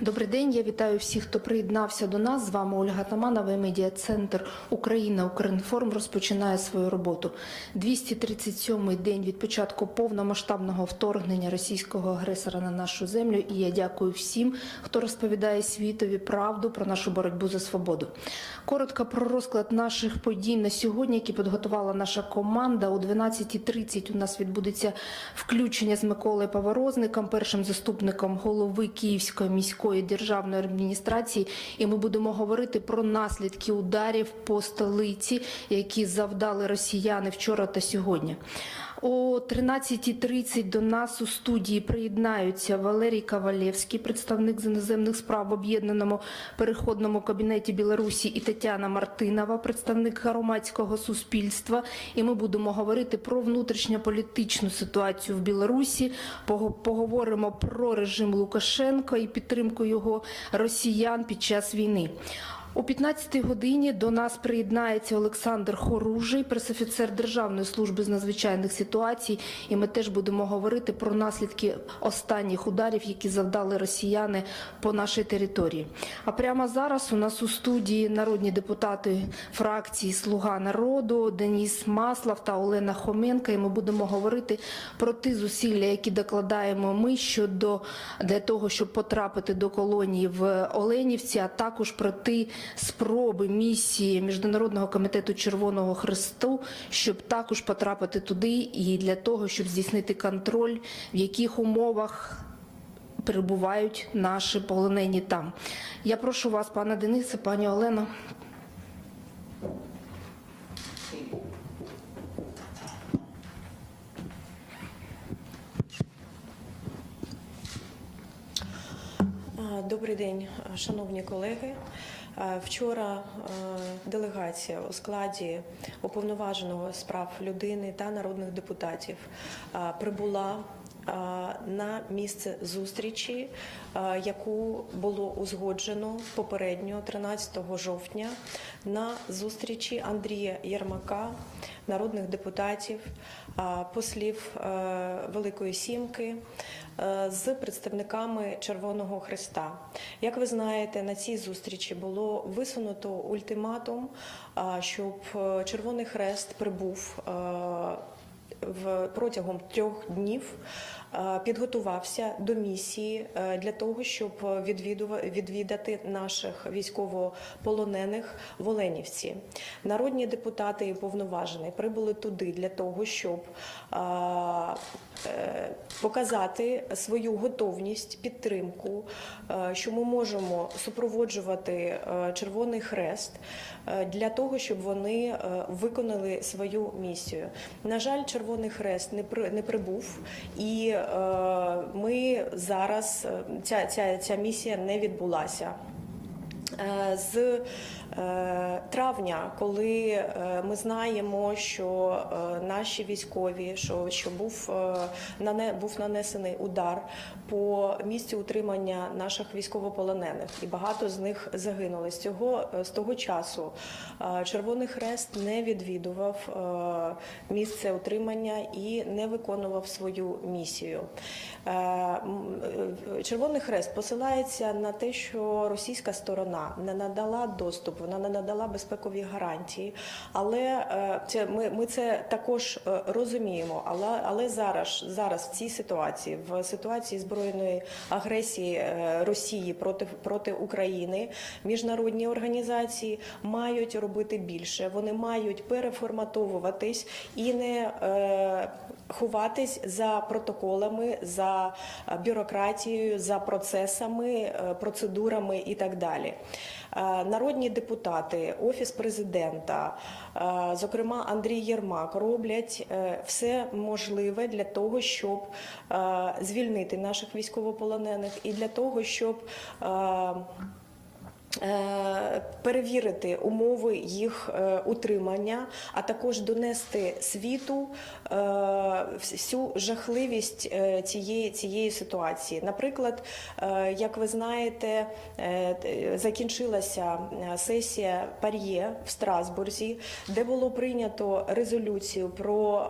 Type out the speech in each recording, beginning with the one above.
Добрий день. Я вітаю всіх, хто приєднався до нас. З вами Ольга Таманова. і Медіа-центр Україна Укрінформ розпочинає свою роботу. 237-й день від початку повномасштабного вторгнення російського агресора на нашу землю. І я дякую всім, хто розповідає світові правду про нашу боротьбу за свободу. Коротко про розклад наших подій на сьогодні, які підготувала наша команда. О 12.30 у нас відбудеться включення з Миколою Поворозником, першим заступником голови Київської міської державної адміністрації. І ми будемо говорити про наслідки ударів по столиці, які завдали росіяни вчора та сьогодні. О 13.30 до нас у студії приєднаються Валерій Кавалєвський, представник з іноземних справ в об'єднаному переходному кабінеті Білорусі, і Тетяна Мартинова, представник громадського суспільства. І ми будемо говорити про внутрішньополітичну ситуацію в Білорусі. Поговоримо про режим Лукашенка і підтримку його росіян під час війни. О 15-й годині до нас приєднається Олександр Хоружий, пресофіцер Державної служби з надзвичайних ситуацій, і ми теж будемо говорити про наслідки останніх ударів, які завдали росіяни по нашій території. А прямо зараз у нас у студії народні депутати фракції Слуга народу Деніс Маслав та Олена Хоменка. І ми будемо говорити про ті зусилля, які докладаємо ми щодо для того, щоб потрапити до колонії в Оленівці, а також про ті спроби місії Міжнародного комітету Червоного Хресту, щоб також потрапити туди, і для того, щоб здійснити контроль, в яких умовах. Перебувають наші полонені там. Я прошу вас, пане Денисе, пані Олено. Добрий день, шановні колеги. А, Вчора е, делегація у складі уповноваженого з прав людини та народних депутатів прибула на місце зустрічі, яку було узгоджено попередньо 13 жовтня на зустрічі Андрія Єрмака, народних депутатів, послів е, Великої Сімки е, з представниками Червоного Христа. Як ви знаєте, на цій зустрічі було висунуто ультиматум, щоб е, Червоний Хрест прибув е, в протягом трьох днів. Е, Підготувався до місії е, для того, щоб відвідати наших військовополонених в Оленівці. Народні депутати і уповноважені прибули туди для того, щоб е, показати свою готовність, підтримку, що ми можемо супроводжувати Червоний Хрест для того, щоб вони виконали свою місію. На жаль, Червоний Хрест не при- не прибув, і ми зараз е, ця, ця, ця місія не відбулася. Е, З е, травня, коли е, ми знаємо, що е, наші військові, що, що був, е, був нанесений удар по місцю утримання наших військовополонених, і багато з них загинули. З цього з того часу е, Червоний Хрест не відвідував е, місце утримання і не виконував свою місію. Е, е, Червоний Хрест посилається на те, що російська сторона не надала доступ, вона не надала безпекові гарантії. Але е, це ми, ми це також е, розуміємо. Але але зараз, зараз в цій ситуації, в ситуації збройної агресії е, Росії проти проти України, міжнародні організації мають робити більше. Вони мають переформатовуватись і не е, ховатись за протоколами, за бюрократією, за процесами, процедурами і так далі. Народні депутати, офіс президента, е, зокрема Андрій Єрмак, роблять е, все можливе для того, щоб е, звільнити наших військовополонених, і для того, щоб Перевірити умови їх е, утримання, а також донести світу е, всю жахливість е, цієї, цієї ситуації. Наприклад, е, як ви знаєте, е, закінчилася е, сесія Пар'є в Страсбурзі, де було прийнято резолюцію про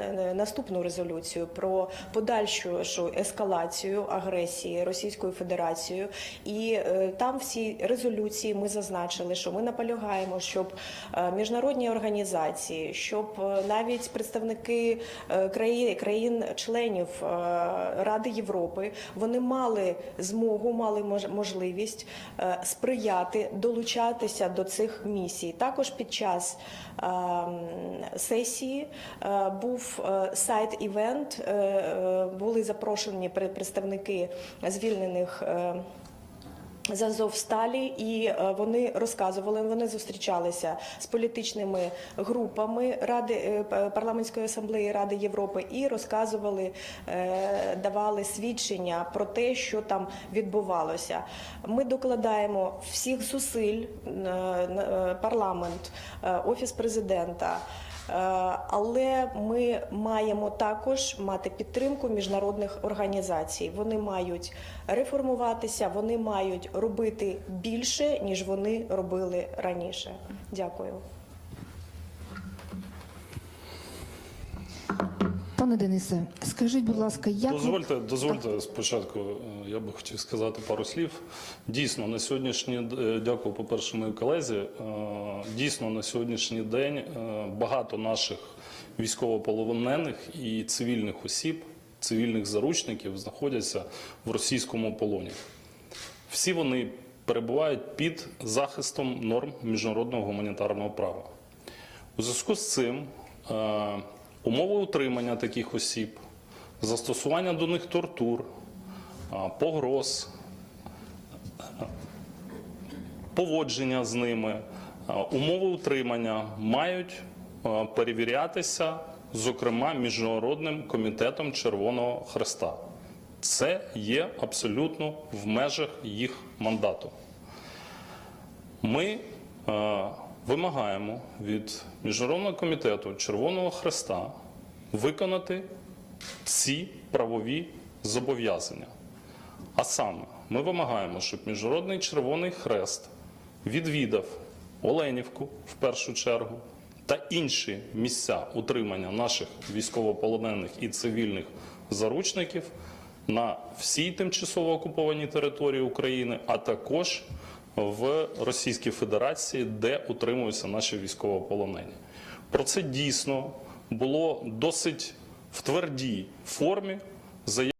е, наступну резолюцію про подальшу ескалацію агресії Російською Федерацією. І е, там в цій резолюції ми зазначили, що ми наполягаємо, щоб е, міжнародні організації, щоб е, навіть представники е, країн країн-членів Ради Європи вони мали змогу, мали можливість сприяти, долучатися до цих місій. Також під час е, сесії був сайт-івент, е, е, були запрошені представники звільнених. З Азовсталі, і е, вони розказували, вони зустрічалися з політичними групами Ради е, парламентської асамблеї Ради Європи і розказували, е, давали свідчення про те, що там відбувалося. Ми докладаємо всіх зусиль парламент, офіс президента. Е, Але ми маємо також мати підтримку міжнародних організацій. Вони мають реформуватися, вони мають робити більше, ніж вони робили раніше. Дякую. Пане Денисе, скажіть, будь ласка, як Дозвольте, дозвольте спочатку, е, я би хотів сказати пару слів. Дійсно, на сьогоднішній е, дякую, по-перше, моїй колезі. Е, Дійсно, на сьогоднішній день багато наших військовополонених і цивільних осіб, цивільних заручників знаходяться в російському полоні. Всі вони перебувають під захистом норм міжнародного гуманітарного права. У зв'язку з цим умови утримання таких осіб, застосування до них тортур, погроз, поводження з ними, умови утримання мають перевірятися, зокрема, Міжнародним комітетом Червоного Хреста. Це є абсолютно в межах їх мандату. Ми вимагаємо від Міжнародного комітету Червоного Хреста виконати ці правові зобов'язання. А саме, ми вимагаємо, щоб Міжнародний Червоний Хрест відвідав Оленівку в першу чергу та інші місця утримання наших військовополонених і цивільних заручників на всій тимчасово окупованій території України, а також в Російській Федерації, де утримуються наші військовополонені. Про це дійсно було досить в твердій формі заявлено